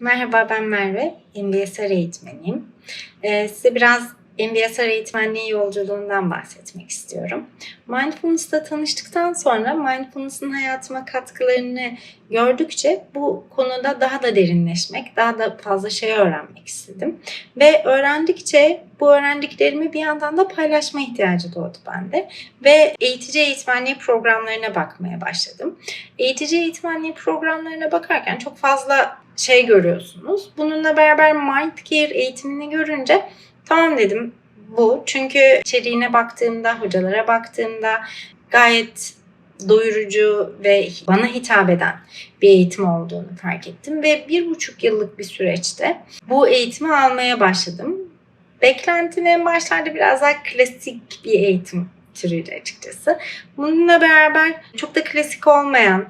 Merhaba ben Merve, MBSR eğitmeniyim. Ee, size biraz MBSR eğitmenliği yolculuğundan bahsetmek istiyorum. Mindfulness'la tanıştıktan sonra mindfulness'ın hayatıma katkılarını gördükçe bu konuda daha da derinleşmek, daha da fazla şey öğrenmek istedim. Ve öğrendikçe bu öğrendiklerimi bir yandan da paylaşma ihtiyacı doğdu bende. Ve eğitici eğitmenliği programlarına bakmaya başladım. Eğitici eğitmenliği programlarına bakarken çok fazla şey görüyorsunuz. Bununla beraber Mindcare eğitimini görünce tamam dedim bu. Çünkü içeriğine baktığımda, hocalara baktığımda gayet doyurucu ve bana hitap eden bir eğitim olduğunu fark ettim. Ve bir buçuk yıllık bir süreçte bu eğitimi almaya başladım. Beklentim en başlarda biraz daha klasik bir eğitim türüydü açıkçası. Bununla beraber çok da klasik olmayan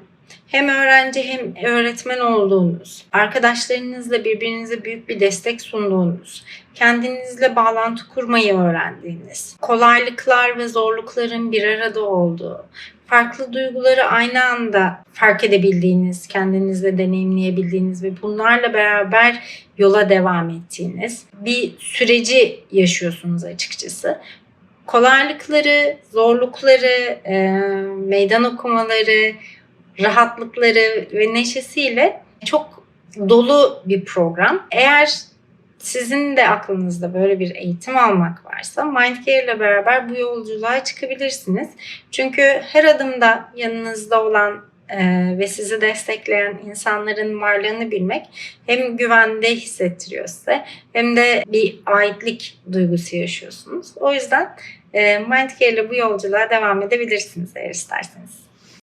hem öğrenci hem öğretmen olduğunuz, arkadaşlarınızla birbirinize büyük bir destek sunduğunuz, kendinizle bağlantı kurmayı öğrendiğiniz, kolaylıklar ve zorlukların bir arada olduğu, farklı duyguları aynı anda fark edebildiğiniz, kendinizle deneyimleyebildiğiniz ve bunlarla beraber yola devam ettiğiniz bir süreci yaşıyorsunuz açıkçası. Kolaylıkları, zorlukları, meydan okumaları, rahatlıkları ve neşesiyle çok dolu bir program. Eğer sizin de aklınızda böyle bir eğitim almak varsa Mindcare ile beraber bu yolculuğa çıkabilirsiniz. Çünkü her adımda yanınızda olan e, ve sizi destekleyen insanların varlığını bilmek hem güvende hissettiriyor size hem de bir aitlik duygusu yaşıyorsunuz. O yüzden e, Mindcare ile bu yolculuğa devam edebilirsiniz eğer isterseniz.